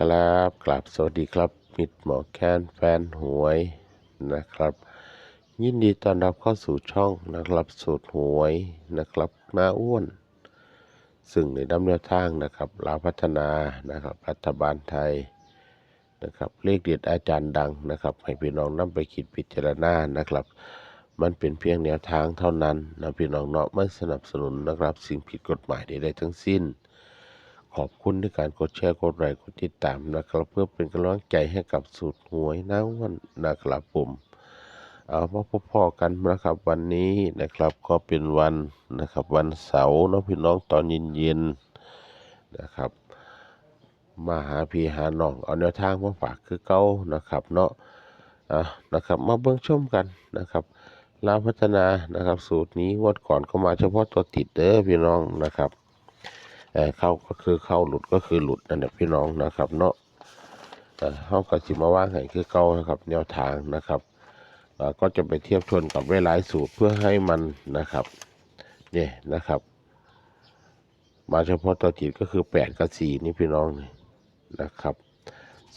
ครับกลับสวัสดีครับมิดหมอแคนแฟนหวยนะครับ ยินดีต้อนรับเข้าสู่ช่องนะครับสูตรหวยนะครับมาอ้วน ซึ่งในดำเนินทางนะครับลาวพัฒนานะครับรัฐบาลไทยนะครับเลขเด็ดอาจารย์ดังนะครับให้พี่น้องนำไปคิดพิจารณานะครับ มันเป็นเพียงแนวทางเท่านั้นนะพี่น้องเนาะไม่สนับสนุนนะครับ สิ่งผิดกฎหมายใดๆทั้งสิ้น ขอบคุณในการกดแชร์ กดไลค์ กดติดตามนะครับ เพื่อเป็นกำลังใจให้กับสูตรหวยน้าวันนะครับผมเอามาพบพอกันนะครับวันนี้นะครับก็เป็นวันนะครับวันเสาร์นะพี่น้องตอนเย็นๆนะครับ มาหาพี่หาน้องเอาแนวทางมาฝากคือเก้านะครับเนาะอะนะครับมาเบิ่งชมกันนะครับลาพัฒนานะครับ สูตรนี้งวดก่อนก็มาเฉพาะตัวติดเด้อพี่น้องนะครับ เอ่เข้าก็คือเข้าหลุดก็คือหลุดนั่นแหละพี่น้องนะครับ เนาะเอ่อเขาก็สิมาว่างให้คือเก่านะครับ แนวทางนะครับก็จะไปเทียบชนกับเวลายสูตรเพื่อให้มันนะครับเนี่ยนะครับ มาเฉพาะตัวจิตก็คือแปดกับสี่นี่พี่น้องนี่นะครับ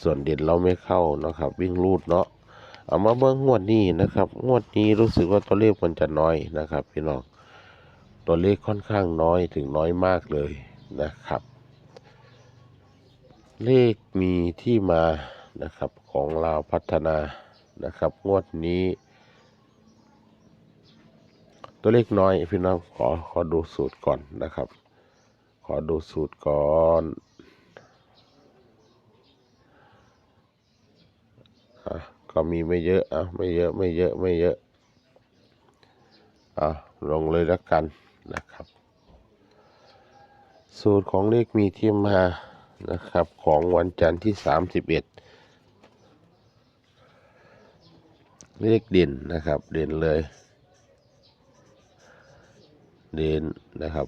ส่วนเด่นเราไม่เข้านะครับ วิ่งรูดเนาะเอามาเบิ้งงวดนี้นะครับ งวดนี้รู้สึกว่าตัวเลขมันจะน้อยนะครับ พี่น้องตัวเลขค่อนข้างน้อยถึงน้อยมากเลย นะครับ เลขมีที่มานะครับของเราวพัฒนานะครับ งวดนี้ ตัวเลขน้อยพี่น้องขอขอดูสูตรก่อนนะครับ ขอดูสูตรก่อนอะก็มีไม่เยอะอะไม่เยอะไม่เยอะไม่เยอะอะลงเลยแล้วกันนะครับ สูตรของเลขมีที่มานะครับของวันจันทร์ที่สามสิบเอ็ดเลขเด่นนะครับ เด่นเลย เด่นนะครับ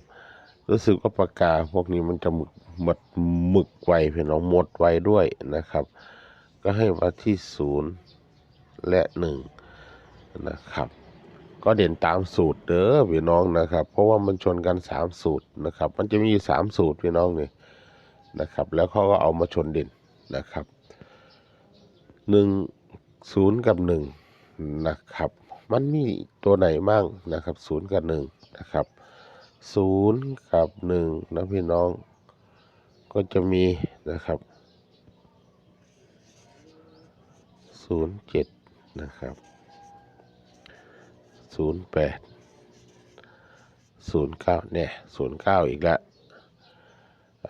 รู้สึกว่าปากกาพวกนี้มันจะหมึกหมดหมึกไวเพี่น้องหมดไวด้วยนะครับ ก็ให้มาที่ศูนย์และหนึ่งนะครับ ก็เด่นตามสูตรเด้อพี่น้องนะครับ เพราะว่ามันชนกันสามสูตรนะครับ มันจะมีอยู่สามสูตรพี่น้องนี่นะครับ แล้วเขาก็เอามาชนเด่นนะครับหนึ่งศูนย์กับหนึ่งนะครับ มันมีตัวไหนมั่งนะครับศูนย์กับหนึ่งนะครับศูนย์กับหนึ่งนะพี่น้องก็จะมีนะครับศูนย์เจ็ดนะครับ ศูนย์แปดศูนย์เก้าเนี่ยศูนย์เก้าอีกแล้ว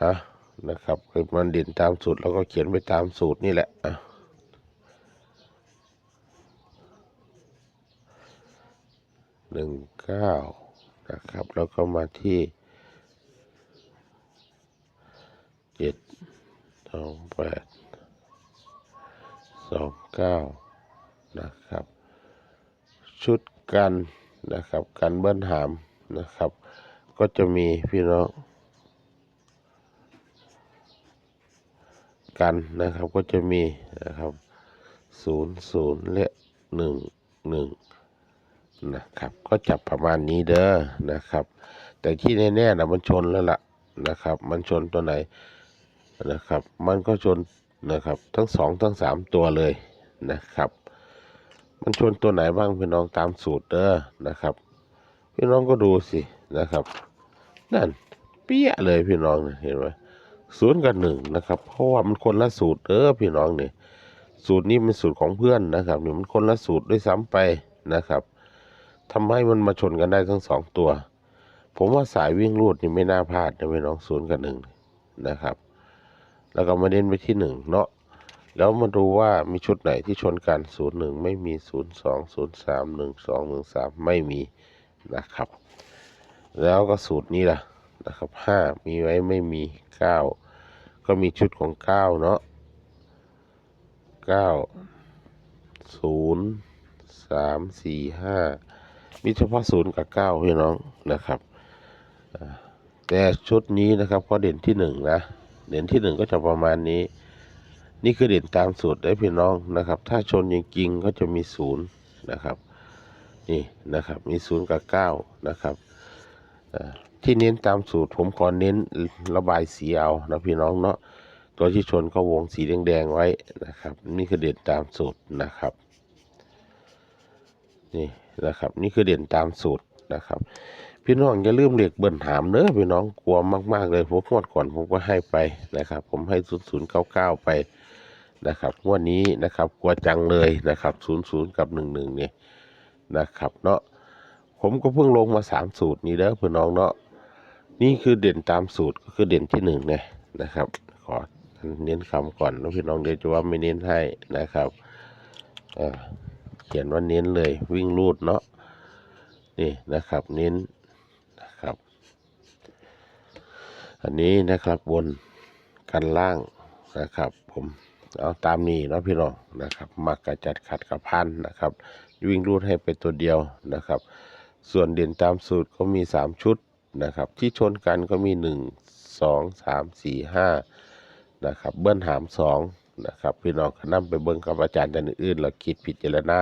อะนะครับคือมันเด่นตามสูตรแล้วก็เขียนไปตามสูตรนี่แหละอะหนึ่งเก้านะครับ แล้วก็มาที่เจ็ดสองแปดสองเก้านะครับ ชุด กันนะครับกันเบิ้ลหามนะครับ ก็จะมีพี่น้องกันนะครับก็จะมีนะครับศูนย์ศูนย์และหนึ่งหนึ่งนะครับก็จับประมาณนี้เด้อนะครับ แต่ที่แน่ๆนะมันชนแล้วล่ะนะครับ มันชนตัวไหนนะครับ มันก็ชนนะครับ ทั้งสองทั้งสามตัวเลยนะครับ มันชนตัวไหนบ้างพี่น้องตามสูตรเด้อนะครับ พี่น้องก็ดูสินะครับ นั่นเปี้ยเลยพี่น้องเห็นไหมศูนย์กับหนึ่งนะครับ เพราะว่ามันคนละสูตรเด้อพี่น้องเนี่ยสูตรนี้เป็นสูตรของเพื่อนนะครับเนี่ยมันคนละสูตรด้วยซ้ำไปนะครับทำให้มันมาชนกันได้ทั้งสองตัว ผมว่าสายวิ่งรูดนี่ไม่น่าพลาดนะพี่น้องศูนย์กับหนึ่งนะครับ แล้วก็มาเน้นไปที่หนึ่งเนาะ แล้วมาดูว่ามีชุดไหนที่ชนกันศูนย์หนึ่งไม่มีศูนย์สองศูนย์สามหนึ่งสองหนึ่งสามไม่มีนะครับ แล้วก็สูตรนี้ล่ะนะครับห้ามีไว้ไม่มีเก้าก็มีชุดของเก้าเนาะเก้าศูนย์สามสี่ห้ามีเฉพาะศูนย์กับเก้าพี่น้องนะครับแต่ชุดนี้นะครับก็เด่นที่หนึ่งนะ เด่นที่หนึ่งก็จะประมาณนี้ นี่คือเด่นตามสูตรได้พี่น้องนะครับ ถ้าชนจริงๆก็จะมีศูนย์นะครับ นี่นะครับมีศูนย์กับเก้านะครับที่เน้นตามสูตรผมขอเน้นระบายสีเอานะพี่น้องเนาะตัวที่ชนก็วงสีแดงๆไว้นะครับ นี่คือเด่นตามสูตรนะครับนี่นะครับ นี่คือเด่นตามสูตรนะครับ พี่น้องอย่าลืมเหล็กเบิ่นหามเด้อพี่น้องกลัวมาก ๆ เลยผมงวดก่อนผมก็ให้ไปนะครับ ผมให้ศูนย์ศูนย์เก้าเก้าไป นะครับงวดนี้นะครับกลัวจังเลยนะครับศูนย์ศูนย์กับหนึ่งหนึ่งนี่นะครับเนาะผมก็เพิ่งลงมาสามสูตรนี้เด้อพี่อน้องเนาะนี่คือเด่นตามสูตรก็คือเด่นที่หนึ่งเนี่ยนะครับ ขอเน้นคำก่อนนะพี่น้องเดี๋ยวจะว่าไม่เน้นให้นะครับอ่าเขียนว่าเน้นเลยวิ่งรูดเนาะนี่นะครับเน้นนะครับ อันนี้นะครับบนกันล่างนะครับผม เอาตามนี้นะพี่น้องนะครับมักกระจัดขัดกับพันนะครับ วิ่งรูดให้ไปตัวเดียวนะครับ ส่วนเด่นตามสูตรก็มี 3 ชุดนะครับ ที่ชนกันก็มี 1 2 3 4 5นะครับเบิ้ลหาม2นะครับพี่น้องก็นํไปเบิ้งกับอาจารย์ท่านอื่นๆแล้วคิดพิจารณา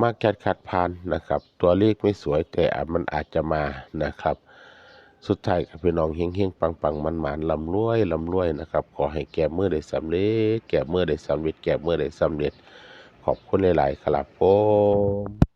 มากแคดขัดพานนะครับ ตัวเลขไม่สวยแต่มันอาจจะมานะครับ สุดท้ายครับพี่น้องเฮงเฮงปังปังมันมันลำรวยลำรวยนะครับ ขอให้แก่เมื่อได้สำเร็จ แก่เมื่อได้สำเร็จ แก่เมื่อได้สำเร็จ ขอบคุณหลาย ๆ ครับผม